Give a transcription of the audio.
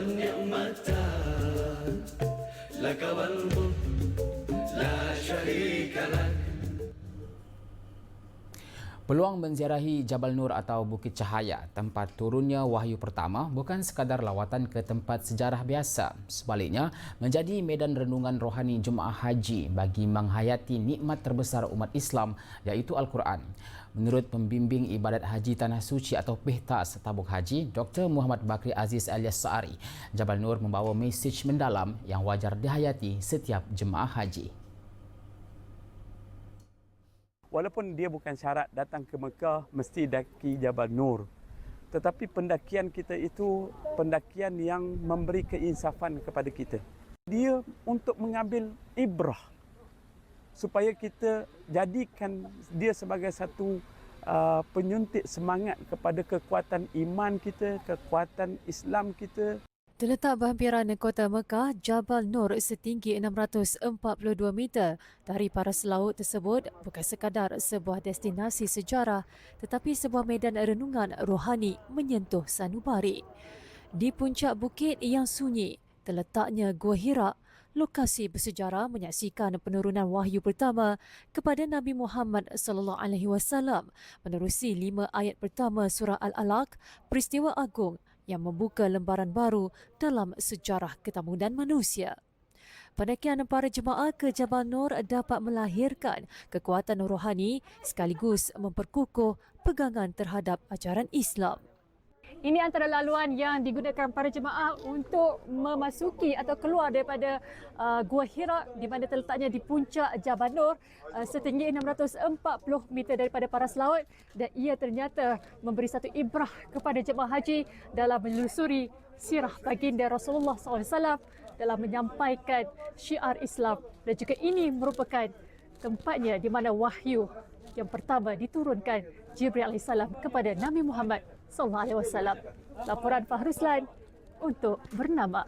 والنعمتان لك والملك لا شريك لك Peluang menziarahi Jabal Nur atau Bukit Cahaya, tempat turunnya wahyu pertama, bukan sekadar lawatan ke tempat sejarah biasa. Sebaliknya, menjadi medan renungan rohani Jumaah Haji bagi menghayati nikmat terbesar umat Islam iaitu Al-Quran. Menurut pembimbing ibadat haji Tanah Suci atau Pihtas Tabuk Haji, Dr. Muhammad Bakri Aziz alias Saari, Jabal Nur membawa mesej mendalam yang wajar dihayati setiap jemaah haji. Walaupun dia bukan syarat datang ke Mekah mesti daki Jabal Nur. Tetapi pendakian kita itu pendakian yang memberi keinsafan kepada kita. Dia untuk mengambil ibrah supaya kita jadikan dia sebagai satu uh, penyuntik semangat kepada kekuatan iman kita, kekuatan Islam kita Terletak berhampiran kota Mekah, Jabal Nur setinggi 642 meter dari paras laut tersebut bukan sekadar sebuah destinasi sejarah tetapi sebuah medan renungan rohani menyentuh sanubari. Di puncak bukit yang sunyi, terletaknya Gua Hira, lokasi bersejarah menyaksikan penurunan wahyu pertama kepada Nabi Muhammad sallallahu alaihi wasallam menerusi lima ayat pertama surah Al-Alaq, peristiwa agung yang membuka lembaran baru dalam sejarah ketamudan manusia. Pendakian para jemaah ke Jabal Nur dapat melahirkan kekuatan rohani sekaligus memperkukuh pegangan terhadap ajaran Islam. Ini antara laluan yang digunakan para jemaah untuk memasuki atau keluar daripada uh, Gua Hira di mana terletaknya di puncak Jabal Nur uh, setinggi 640 meter daripada paras laut. Dan ia ternyata memberi satu ibrah kepada jemaah haji dalam menelusuri sirah baginda Rasulullah SAW dalam menyampaikan syiar Islam. Dan juga ini merupakan tempatnya di mana wahyu yang pertama diturunkan Jibril AS kepada Nabi Muhammad sallallahu alaihi wasallam. Laporan Fahruslan untuk bernama